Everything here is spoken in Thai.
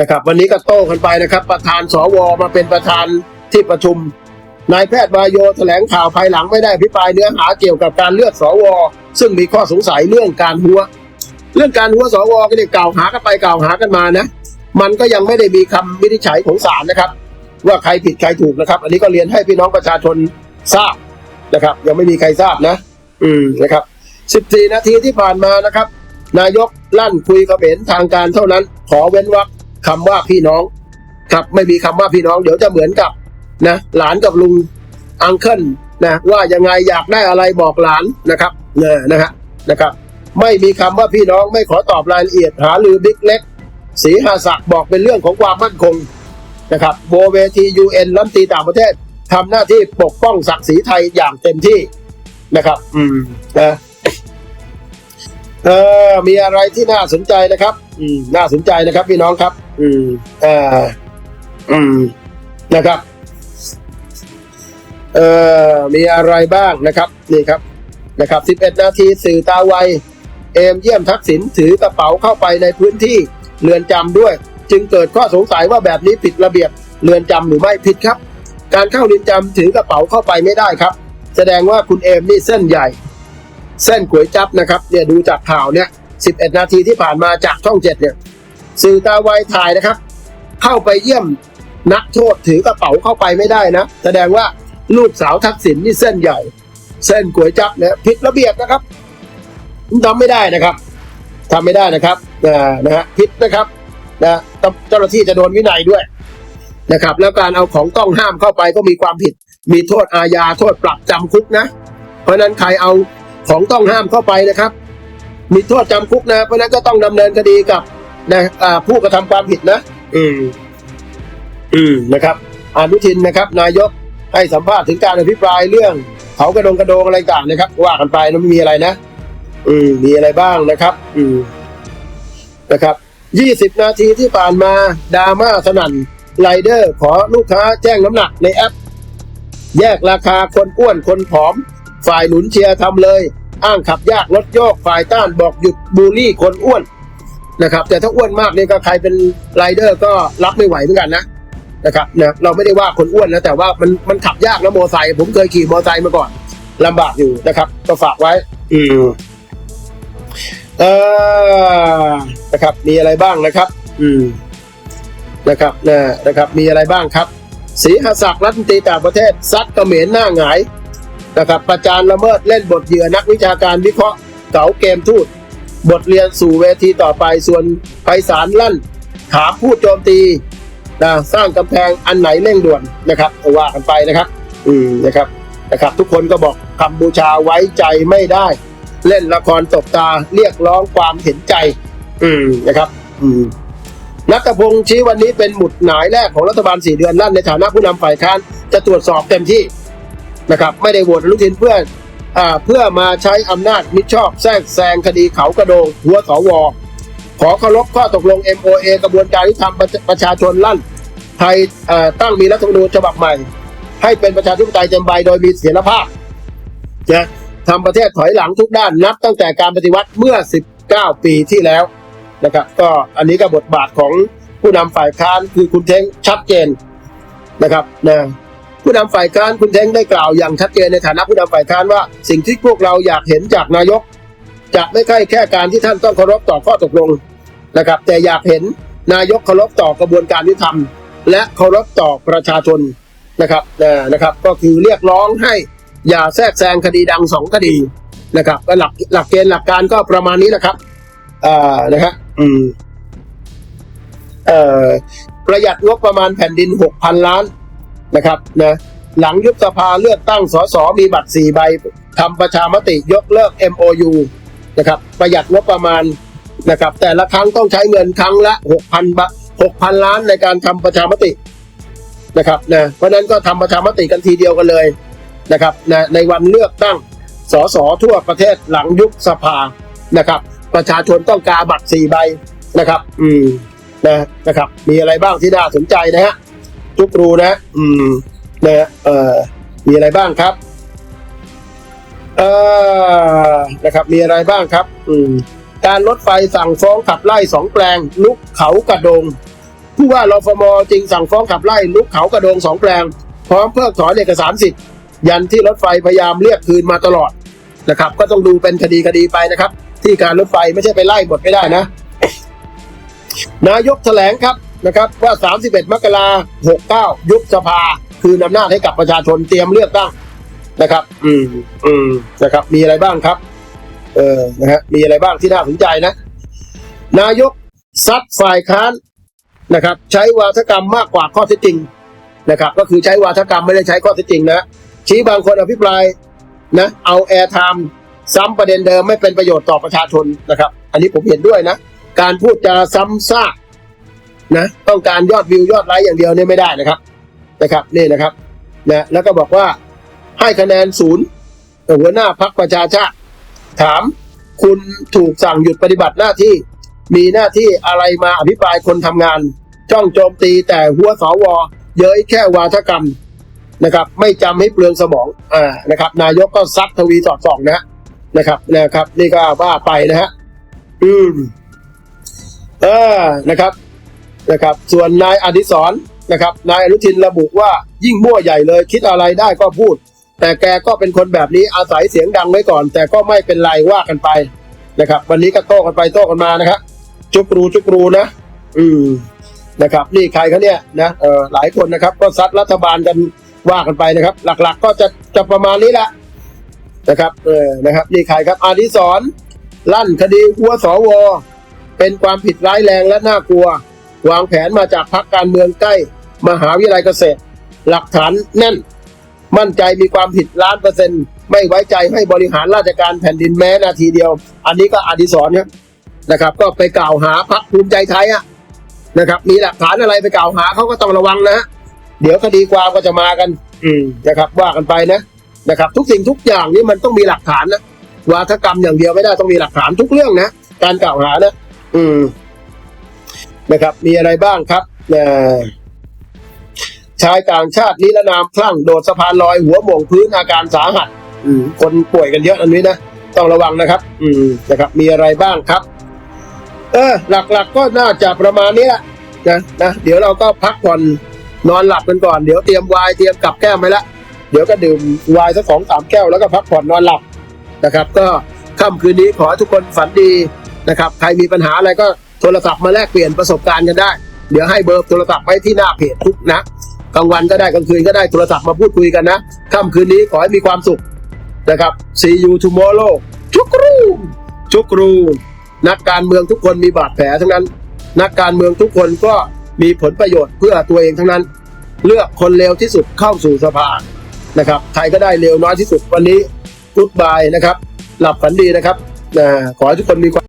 นะครับ วันนี้ก็โต้กันไปนะครับ ประธานสวมาเป็นประธานที่ประชุมนายแพทย์วายโยแถลงข่าวภายหลังไม่ได้อภิปรายเนื้อหาเกี่ยวกับการเลือกสว ซึ่งมีข้อสงสัยเรื่องการหัว เรื่องการหัวสวก็ได้กล่าวหากันไปกล่าวหากันมานะ มันก็ยังไม่ได้มีคำวินิจฉัยของศาลนะครับ ว่าใครผิดใครถูกนะครับ อันนี้ก็เรียนให้พี่น้องประชาชนทราบนะครับ ยังไม่มีใครทราบนะ อืมนะครับ 14 นาทีที่ผ่านมานะครับ นายกลั่นคุยเขมรทางการเท่านั้น ขอเว้นวรรค คำว่าพี่น้อง ครับไม่มีคำว่าพี่น้อง เดี๋ยวจะเหมือนกับนะหลานกับลุงอังเคิลนะว่ายังไงอยากได้อะไรบอกหลานนะครับเนี่ยนะฮะนะครับ ไม่มีคำว่าพี่น้องไม่ขอตอบรายละเอียดหาลือบิ๊กเล็กศรีหาศักดิ์บอกเป็นเรื่องของความมั่นคงนะครับโบเวทียูเอ็นรัฐมนตรีต่างประเทศทำหน้าที่ปกป้องศักดิ์ศรีไทยอย่างเต็มที่นะครับ อืมนะเออมีอะไรที่น่าสนใจนะครับ อืมน่าสนใจนะครับพี่น้องครับ อืมเอ่าอืมนะครับ เอ่อมีอะไรบ้างนะครับ นี่ครับ นะครับ 11 นาทีสื่อตาไว เอมเยี่ยมทักษิณถือกระเป๋าเข้าไปในพื้นที่เรือนจำด้วย จึงเกิดข้อสงสัยว่าแบบนี้ผิดระเบียบเรือนจำหรือไม่ผิดครับ การเข้าเรือนจำถือกระเป๋าเข้าไปไม่ได้ครับ แสดงว่าคุณเอมนี่เส้นใหญ่ เส้นก๋วยจับนะครับ เนี่ยดูจากข่าวเนี่ย 11 นาทีที่ผ่านมาจากช่องเจ็ดเนี่ย สื่อตาไวถ่ายนะครับ เข้าไปเยี่ยมนักโทษถือกระเป๋าเข้าไปไม่ได้นะ แสดงว่าลูกสาวทักษิณนี่เส้นใหญ่ เส้นก๋วยจับเนี่ยผิดระเบียบนะครับทำไม่ได้นะครับทำไม่ได้นะครับนะนะฮะผิดนะครับนะเจ้าหน้าที่จะโดนวินัยด้วยนะครับ แล้วการเอาของต้องห้ามเข้าไปก็มีความผิด มีโทษอาญาโทษปรับจำคุกนะ เพราะนั้นใครเอาของต้องห้ามเข้าไปนะครับ มีโทษจำคุกนะ เพราะฉะนั้นก็ต้องดำเนินคดีกับ นะผู้กระทำความผิดนะ อืม อืมนะครับอนุทินนะครับ นายกให้สัมภาษณ์ถึงการอภิปรายเรื่องเขากระโดงกระโดงอะไรต่างนะครับ ว่ากันไปนะไม่มีอะไรนะอืม มีอะไรบ้างนะครับ อืมนะครับยี่สิบนาทีที่ผ่านมาดราม่าสนั่นไรเดอร์ขอลูกค้าแจ้งน้ำหนักในแอป แยกราคาคนอ้วนคนผอม ฝ่ายหนุนเชียร์ทำเลย อ้างขับยากลดโยกฝ่ายต้านบอกหยุดบูลลี่คนอ้วน นะครับ แต่ถ้าอ้วนมากเนี่ยก็ใครเป็นไรเดอร์ก็รับไม่ไหวเหมือนกันนะนะครับนะเราไม่ได้ว่าคนอ้วนนะแต่ว่ามันมันขับยากนะมอไซค์ผมเคยขี่มอไซค์มาก่อนลำบากอยู่นะครับ ก็ฝากไว้ อืมเออนะครับ มีอะไรบ้างนะครับ อืมนะครับนะนะครับ มีอะไรบ้างครับศรีหศักดิ์รัฐมนตรีต่างประเทศซัดเขมรหน้าหงายนะครับ ประจานละเมิดเล่นบทเหยื่อนักวิชาการวิเคราะห์เก๋าเกมทูต บทเรียนสู่เวทีต่อไปส่วนไพศาลลั่น ถามผู้โจมตีนะสร้างกำแพงอันไหนเร่งด่วนนะครับว่ากันไปนะครับ อืมนะครับนะครับ ทุกคนก็บอกกัมพูชาไว้ใจไม่ได้ เล่นละครตบตาเรียกร้องความเห็นใจ อืมนะครับ อืมนัทพงศ์ชี้วันนี้เป็นหมุดหมายแรกของรัฐบาลสี่เดือนลั่นในฐานะผู้นำฝ่ายค้านจะตรวจสอบเต็มที่นะครับ ไม่ได้โหวตอนุทินเพื่อ เพื่อมาใช้อำนาจมิชอบแทรกแซงคดีเขากระโดง หัวสวขอเคารพข้อตกลง MOA กระบวนการที่ทำประประชาชนลั่นไทยตั้งมีรัฐธรรมนูญฉบับใหม่ ให้เป็นประชาธิปไตยเต็มใบโดยมีเสถียรภาพนะทำประเทศถอยหลังทุกด้านนับตั้งแต่การปฏิวัติเมื่อ 19 ปีที่แล้วนะครับก็อันนี้ก็บทบาทของผู้นำฝ่ายค้านคือคุณเท้งชัดเจนนะครับนะ ผู้นำฝ่ายค้านคุณเท้งได้กล่าวอย่างชัดเจนในฐานะผู้นำฝ่ายค้านว่า สิ่งที่พวกเราอยากเห็นจากนายก จะไม่ใช่แค่การที่ท่านต้องเคารพต่อข้อตกลงนะครับ แต่อยากเห็นนายกเคารพต่อกระบวนการยุติธรรม และเคารพต่อประชาชนนะครับนะครับ ก็คือเรียกร้องให้อย่าแทรกแซงคดีดังสองคดีนะครับหลักหลักเกณฑ์หลักการก็ประมาณนี้แหละครับอ่านะฮะอืมเอ่อประหยัดงบประมาณแผ่นดินหกพันล้าน นะครับนะหลังยุบสภาเลือกตั้งสสมีบัตรสี่ใบทำประชามติยกเลิก MOU นะครับประหยัดงบประมาณนะครับแต่ละครั้งต้องใช้เงินครั้งละหกพันบาทหกพันล้านในการทำประชามตินะครับนะเพราะนั้นก็ทำประชามติกันทีเดียวกันเลยนะครับนะในวันเลือกตั้งสสทั่วประเทศหลังยุบสภานะครับ ประชาชนต้องการบัตรสี่ใบนะครับ อืมนะนะครับ มีอะไรบ้างที่น่าสนใจนะฮะ ทุกรูนะ อืมนะเอ่อมีอะไรบ้างครับเอ่อนะครับมีอะไรบ้างครับ อืมการรถไฟสั่งฟ้องขับไล่สองแปลง ลุกเขากระโดงผู้ว่ารฟมจึงสั่งฟ้องขับไล่ลุกเขากระโดงสองแปลง พร้อมเพิกถอนเอกสารสิทธิ์ยันที่รถไฟพยายามเรียกคืนมาตลอดนะครับ ก็ต้องดูเป็นคดีคดีไปนะครับ ที่การรถไฟไม่ใช่ไปไล่หมดไม่ได้นะ นายกแถลงครับ นะครับว่า 31 มกราคม69ยุบสภา คืนอำนาจให้กับประชาชนเตรียมเลือกตั้งนะครับ อืมอืมนะครับ มีอะไรบ้างครับ เออนะฮะมีอะไรบ้างที่น่าสนใจนะ นายกซัดฝ่ายค้านนะครับ ใช้วาทกรรมมากกว่าข้อเท็จจริงนะครับ ก็คือใช้วาทกรรมไม่ได้ใช้ข้อเท็จจริงนะชี้บางคนอภิปรายนะเอาแอร์ไทม์ซ้ำประเด็นเดิมไม่เป็นประโยชน์ต่อประชาชนนะครับ อันนี้ผมเห็นด้วยนะ การพูดจาซ้ำซาก นะต้องการยอดวิวยอดไลค์อย่างเดียวเนี่ยไม่ได้นะครับนะครับนี่นะครับนะแล้วก็บอกว่าให้คะแนนศูนย์หัวหน้าพักประชาชาติ ถามคุณถูกสั่งหยุดปฏิบัติหน้าที่ มีหน้าที่อะไรมาอภิปรายคนทำงาน จ้องโจมตีแต่หัวสวเย้ยแค่วาทกรรมนะครับไม่จำให้เปลืองสมองอ่านะครับ นายกก็ซัดทวีสอดส่องนะนะครับนะครับ นี่ก็ว่าไปนะฮะอืมเออนะครับ นะครับ ส่วนนายอดิศรนะครับ นายอนุทินระบุว่ายิ่งมั่วใหญ่เลย คิดอะไรได้ก็พูด แต่แกก็เป็นคนแบบนี้อาศัยเสียงดังไว้ก่อน แต่ก็ไม่เป็นไรว่ากันไปนะครับ วันนี้ก็โต้กันไปโต้กันมานะครับจุกรูจุกรูนะ อืมนะครับ นี่ใครเขาเนี่ยนะเออหลายคนนะครับ ก็ซัดรัฐบาลกันว่ากันไปนะครับ หลักๆ ก็จะจะประมาณนี้แหละนะครับเออนะครับนี่ใครครับอาดิศรลั่นคดีหัวสวเป็นความผิดร้ายแรงและน่ากลัว วางแผนมาจากพักการเมืองใกล้ มหาวิทยาลัยเกษตร หลักฐานแน่น มั่นใจมีความผิดล้านเปอร์เซ็นต์ไม่ไว้ใจให้บริหารราชการแผ่นดินแม้นาทีเดียว อันนี้ก็อดิศรครับนะครับ ก็ไปกล่าวหาพักภูมิใจไทยอะนะครับ มีหลักฐานอะไรไปกล่าวหาเขาก็ต้องระวังนะฮะเดี๋ยวคดีความก็จะมากัน อืมนะครับ ว่ากันไปนะนะครับ ทุกสิ่งทุกอย่างนี่มันต้องมีหลักฐานนะวาทกรรมอย่างเดียวไม่ได้ต้องมีหลักฐานทุกเรื่องนะการกล่าวหานะอืม นะครับ มีอะไรบ้างครับเอ่อชายต่างชาตินิรนามคลั่งโดดสะพานลอยหัวหม่งพื้นอาการสาหัสคนป่วยกันเยอะอันนี้นะต้องระวังนะครับ อืมนะครับ มีอะไรบ้างครับ เออ หลักๆก็น่าจะประมาณนี้แหละนะนะเดี๋ยวเราก็พักผ่อนนอนหลับกันก่อนเดี๋ยวเตรียมวน์เตรียมกับแก้มไปละเดี๋ยวก็ดื่มวน์สักสองสามแก้วแล้วก็พักผ่อนนอนหลับนะครับ ก็ค่ำคืนนี้ขอทุกคนฝันดีนะครับ ใครมีปัญหาอะไรก็ โทรศัพท์มาแลกเปลี่ยนประสบการณ์กันได้ เดี๋ยวให้เบอร์โทรศัพท์ไว้ที่หน้าเพจทุกนะกลางวันก็ได้กลางคืนก็ได้โทรศัพท์มาพูดคุยกันนะค่ำคืนนี้ขอให้มีความสุขนะครับ see you tomorrow ชุกรูชุกรูนักการเมืองทุกคนมีบาดแผลทั้งนั้น นักการเมืองทุกคนก็มีผลประโยชน์เพื่อตัวเองทั้งนั้น เลือกคนเลวที่สุดเข้าสู่สภานะครับใครก็ได้เลวน้อยที่สุดวันนี้กุ๊ดบายนะครับ หลับฝันดีนะครับขอให้ทุกคนมีความ